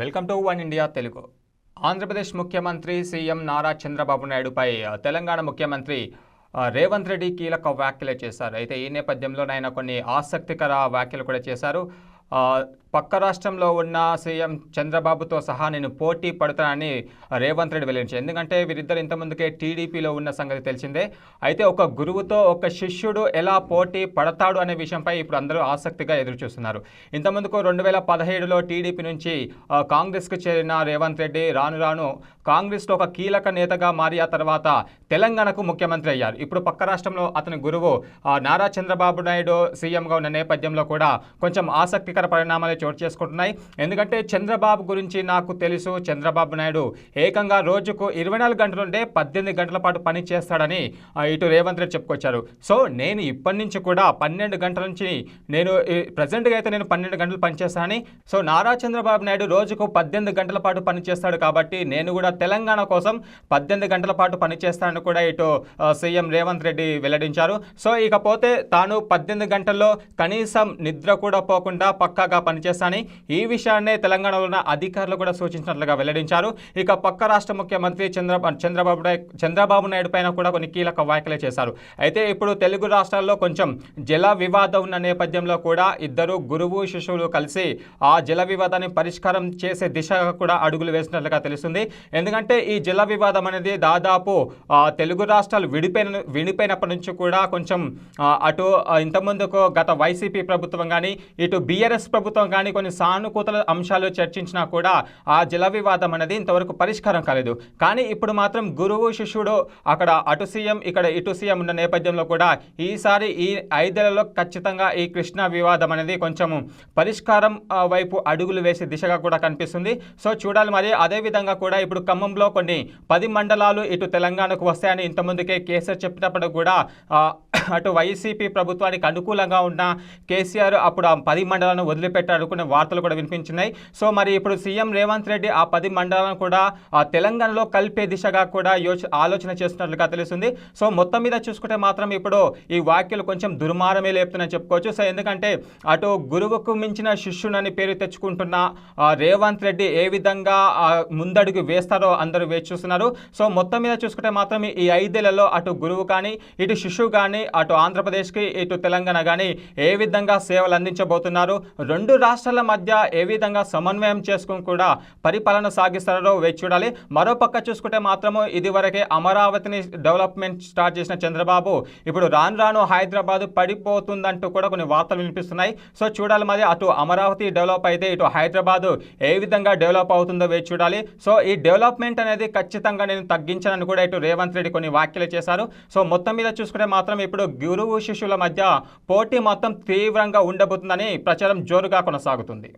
Welcome to one India Telugu. Andhra Pradesh ముఖ్యమంత్రి CM Nara Chandrababu నాయుడుపై తెలంగాణ ముఖ్యమంత్రి రేవంత్ రెడ్డి కీలక వ్యాఖ్యలు చేశారు. అయితే ఈ నేపథ్యంలో ఆయన కొన్ని ఆసక్తికర వ్యాఖ్యలు కూడా చేశారు. పక్క రాష్ట్రంలో ఉన్న సీఎం చంద్రబాబుతో సహా నేను పోటీ పడతానని రేవంత్ రెడ్డి వెల్లడించారు. ఎందుకంటే వీరిద్దరు ఇంతకుముందుకే టీడీపీలో ఉన్న సంగతి తెలిసిందే. అయితే ఒక గురువుతో ఒక శిష్యుడు ఎలా పోటీ పడతాడు అనే విషయంపై ఇప్పుడు అందరూ ఆసక్తిగా ఎదురుచూస్తున్నారు. ఇంతమందుకు ఇంతకుముందుకు రెండు వేల పదిహేడులో టీడీపీ నుంచి కాంగ్రెస్కు చేరిన రేవంత్ రెడ్డి రాను రాను కాంగ్రెస్లో ఒక కీలక నేతగా మారి ఆ తర్వాత తెలంగాణకు ముఖ్యమంత్రి అయ్యారు. ఇప్పుడు పక్క రాష్ట్రంలో అతని గురువు నారా చంద్రబాబు నాయుడు సీఎంగా ఉన్న నేపథ్యంలో కూడా కొంచెం ఆసక్తికర పరిణామాలు చోటు చేసుకుంటున్నాయి. ఎందుకంటే చంద్రబాబు గురించి నాకు తెలుసు. చంద్రబాబు నాయుడు ఏకంగా రోజుకు ఇరవై నాలుగు గంటల నుండే పద్దెనిమిది గంటల పాటు పని చేస్తాడని ఇటు రేవంత్ రెడ్డి చెప్పుకొచ్చారు. సో నేను ఇప్పటి నుంచి కూడా పన్నెండు గంటల నుంచి నేను ప్రజెంట్గా అయితే నేను పన్నెండు గంటలు పనిచేస్తానని సో నారా చంద్రబాబు నాయుడు రోజుకు పద్దెనిమిది గంటల పాటు పనిచేస్తాడు కాబట్టి నేను కూడా తెలంగాణ కోసం పద్దెనిమిది గంటల పాటు పనిచేస్తానని కూడా ఇటు సీఎం రేవంత్ రెడ్డి వెల్లడించారు. సో ఇకపోతే తాను పద్దెనిమిది గంటల్లో కనీసం నిద్ర కూడా పోకుండా పక్కాగా పనిచేస్తానని ఈ విషయాన్నే తెలంగాణలో ఉన్న అధికారులు కూడా సూచించినట్లుగా వెల్లడించారు. ఇక పక్క రాష్ట్ర ముఖ్యమంత్రి చంద్ర చంద్రబాబు నాయుడు చంద్రబాబు నాయుడు పైన కూడా కొన్ని కీలక వ్యాఖ్యలు చేశారు. అయితే ఇప్పుడు తెలుగు రాష్ట్రాల్లో కొంచెం జల వివాదం ఉన్న నేపథ్యంలో కూడా ఇద్దరు గురువు శిశువులు కలిసి ఆ జల వివాదాన్ని పరిష్కారం చేసే దిశగా కూడా అడుగులు వేసినట్లుగా తెలుస్తుంది. ఎందుకంటే ఈ జల వివాదం అనేది దాదాపు తెలుగు రాష్ట్రాలు విడిపోయిన విడిపోయినప్పటి నుంచి కూడా కొంచెం అటు ఇంతకుముందుకు గత వైసీపీ ప్రభుత్వం కానీ ఇటు బీఆర్ఎస్ ప్రభుత్వం కానీ కొన్ని సానుకూల అంశాలు చర్చించినా కూడా ఆ జల వివాదం అనేది ఇంతవరకు పరిష్కారం కాలేదు. కానీ ఇప్పుడు మాత్రం గురువు శిష్యుడు అక్కడ అటు సీఎం ఇక్కడ ఇటు సీఎం ఉన్న నేపథ్యంలో కూడా ఈసారి ఈ ఐదేళ్ళలో ఖచ్చితంగా ఈ కృష్ణా వివాదం అనేది కొంచెం పరిష్కారం వైపు అడుగులు వేసే దిశగా కూడా కనిపిస్తుంది. సో చూడాలి మరి. అదే విధంగా కూడా ఇప్పుడు ఖమ్మంలో కొన్ని పది మండలాలు ఇటు తెలంగాణకు వస్తాయని ఇంతకుముందుకే కేసీఆర్ చెప్పినప్పుడు కూడా అటు వైసీపీ ప్రభుత్వానికి అనుకూలంగా ఉన్న కేసీఆర్ అప్పుడు ఆ పది మండలాలను వదిలిపెట్టారు వార్తలు కూడా వినిపించినాయి. సో మరి ఇప్పుడు సీఎం రేవంత్ రెడ్డి ఆ పది మండలాలను కూడా ఆ తెలంగాణలో కలిపే దిశగా కూడా యోచ ఆలోచన చేస్తున్నట్లుగా తెలుస్తుంది. సో మొత్తం మీద చూసుకుంటే మాత్రం ఇప్పుడు ఈ వ్యాఖ్యలు కొంచెం దుర్మారమే లేపుతున్నాయని చెప్పుకోవచ్చు. సో ఎందుకంటే అటు గురువుకు మించిన శిష్యునని పేరు తెచ్చుకుంటున్న రేవంత్ రెడ్డి ఏ విధంగా ముందడుగు వేస్తారో అందరూ వేచి చూస్తున్నారు. సో మొత్తం మీద చూసుకుంటే మాత్రం ఈ ఐదేళ్ళలో అటు గురువు కానీ ఇటు శిష్యువు కానీ అటు ఆంధ్రప్రదేశ్కి ఇటు తెలంగాణ కానీ ఏ విధంగా సేవలు అందించబోతున్నారు? రెండు రాష్ట్రాల మధ్య ఏ విధంగా సమన్వయం చేసుకుని కూడా పరిపాలన సాగిస్తారో వేచి చూడాలి. మరో పక్క చూసుకుంటే మాత్రము ఇదివరకే అమరావతిని డెవలప్మెంట్ స్టార్ట్ చేసిన చంద్రబాబు ఇప్పుడు రాను రాను హైదరాబాద్ పడిపోతుందంటూ కూడా కొన్ని వార్తలు వినిపిస్తున్నాయి. సో చూడాలి మరి అటు అమరావతి డెవలప్ అయితే ఇటు హైదరాబాద్ ఏ విధంగా డెవలప్ అవుతుందో వేచి చూడాలి. సో ఈ డెవలప్మెంట్ అనేది ఖచ్చితంగా నేను తగ్గించానని కూడా ఇటు రేవంత్ రెడ్డి కొన్ని వ్యాఖ్యలు చేశారు. సో మొత్తం మీద చూసుకుంటే మాత్రం ఇప్పుడు గురువు శిష్యుల మధ్య పోటీ మొత్తం తీవ్రంగా ఉండబోతుందని ప్రచారం జోరుగా కొనసాగుతుంది.